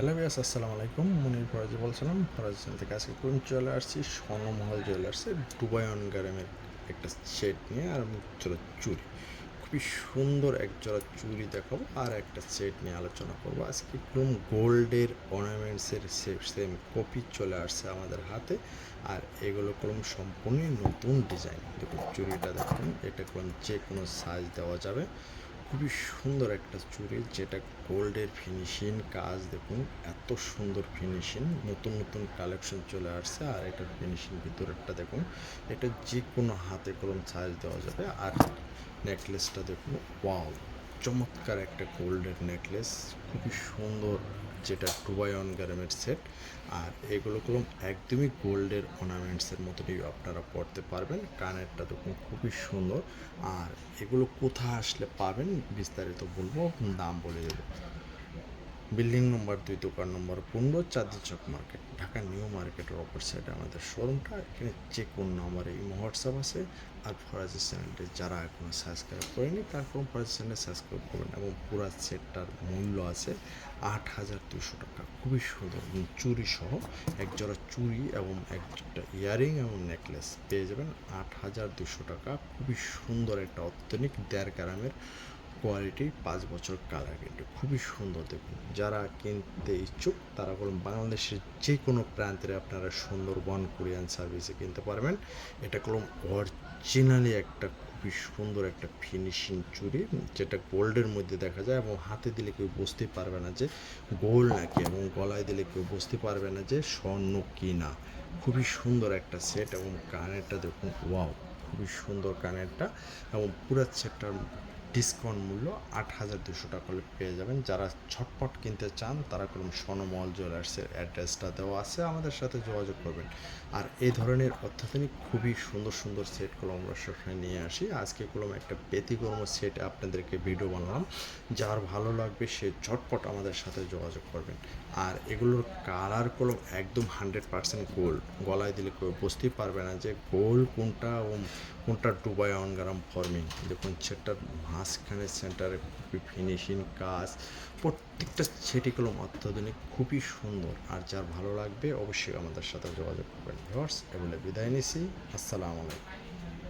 Hello বিয়াস আসসালামু আলাইকুম। মুনির ফরাজি বলছিলাম, ফরাজি থেকে আজকে কোন চলে আসছি? স্বর্ণমহল জুয়েলার্সের দুবাই অন গ্রামের একটা সেট নিয়ে আর জোড়া চুরি। খুবই সুন্দর এক জোড়া চুরি দেখাবো আর একটা সেট নিয়ে আলোচনা করব। আজকে একদম গোল্ডের অর্নামেন্টসের সেম কপি চলে আসছে আমাদের হাতে। আর এগুলো কলম সম্পূর্ণ নতুন ডিজাইন। দেখুন, চুরিটা দেখুন, এটা কোন যে কোনো সাইজ দেওয়া যাবে। খুবই সুন্দর একটা চুড়ি যেটা গোল্ডের ফিনিশিং কাজ, দেখুন, এত সুন্দর ফিনিশিং নতুন নতুন কালেকশন চলে আসছে, আর এটার ফিনিশিং ভিতরেরটা দেখুন, এটা যে কোনো হাতে কলম সাইজ দেওয়া যাবে, আর নেকলেসটা দেখুন ওয়াও চমৎকার একটা গোল্ডের নেকলেস, খুবই সুন্দর যেটা টুবাই অন গ্যারামের সেট। আর এগুলো কলম একদমই গোল্ডের অর্নামেন্টসের মতনই আপনারা পড়তে পারবেন, কানেরটা তো খুবই সুন্দর। আর এগুলো কোথায় আসলে পাবেন বিস্তারিত বলব, দাম বলে দেবো। বিল্ডিং নম্বর দুই, দোকান নম্বর পনেরো চাঁদি চক মার্কেট, ঢাকা নিউ মার্কেটের অপর সাইডে আমাদের শোরুমটা এখানে যে কোন নম্বরে এই হোয়াটসঅ্যাপ আছে। আর ফরাজি চ্যানেলটি যারা এখনও সাবস্ক্রাইব করেনি তারপর ফরাজি চ্যানেল সাবস্ক্রাইব করবেন এবং পুরো সেটটার মূল্য আছে আট হাজার দুশো টাকা। খুবই সুন্দর চুরি সহ এক জোড়া চুরি এবং একটা ইয়ারিং এবং নেকলেস পেয়ে যাবেন আট হাজার দুশো টাকা। খুবই সুন্দর একটা অত্যাধুনিক দেড় গ্রামের কোয়ালিটি পাঁচ বছর কালার কিন্তু খুবই সুন্দর দেখুন। যারা কিনতে ইচ্ছুক, তারা বলুন বাংলাদেশের যে কোনো প্রান্তের আপনারা সুন্দরবন, কোরিয়ান সার্ভিসে কিনতে পারবেন। এটা কলম অরিজিনালি একটা খুবই সুন্দর একটা ফিনিশিং চুড়ি যেটা গোল্ডের মধ্যে দেখা যায় এবং হাতে দিলে কেউ বুঝতে পারবে না যে গোল্ড নাকি এবং গলায় দিলে কেউ বুঝতে পারবে না যে স্বর্ণ কি না খুবই সুন্দর একটা সেট এবং কানেরটা দেখুন ওয়াও খুবই সুন্দর কানেরটা এবং পুরো সেটটার ডিসকাউন্ট মূল্য আট হাজার দুশো টাকা হলে পেয়ে যাবেন। যারা ছটপট কিনতে চান, তারা কোনো স্বর্ণমহল জুয়েলার্সের অ্যাড্রেসটা দেওয়া আছে, আমাদের সাথে যোগাযোগ করবেন। আর এই ধরনের অত্যাধুনিক, খুবই সুন্দর সুন্দর সেটগুলো আমরা সবসময় নিয়ে আসি। আজকে কলম একটা ব্যতিক্রম সেট আপনাদেরকে ভিডিও বানালাম। যার ভালো লাগবে সে ঝটপট আমাদের সাথে যোগাযোগ করবেন। আর এগুলোর কালার কলম একদম হান্ড্রেড পার্সেন্ট গোল্ড গলায় দিলে কেউ বুঝতেই পারবে না যে গোল্ড কোনটা কোনটা ডুবাই অনগ্রাম ফর্মিং দেখুন, সেটার মাঝখানে সেন্টারে ফিনিশিং কাজ, প্রত্যেকটা সেটিগুলো অত্যাধুনিক খুবই সুন্দর। আর যার ভালো লাগবে, অবশ্যই আমাদের সাথে যোগাযোগ করবেন। ভিওর্স এগুলো বিদায় নিছি। আসসালামু আলাইকুম।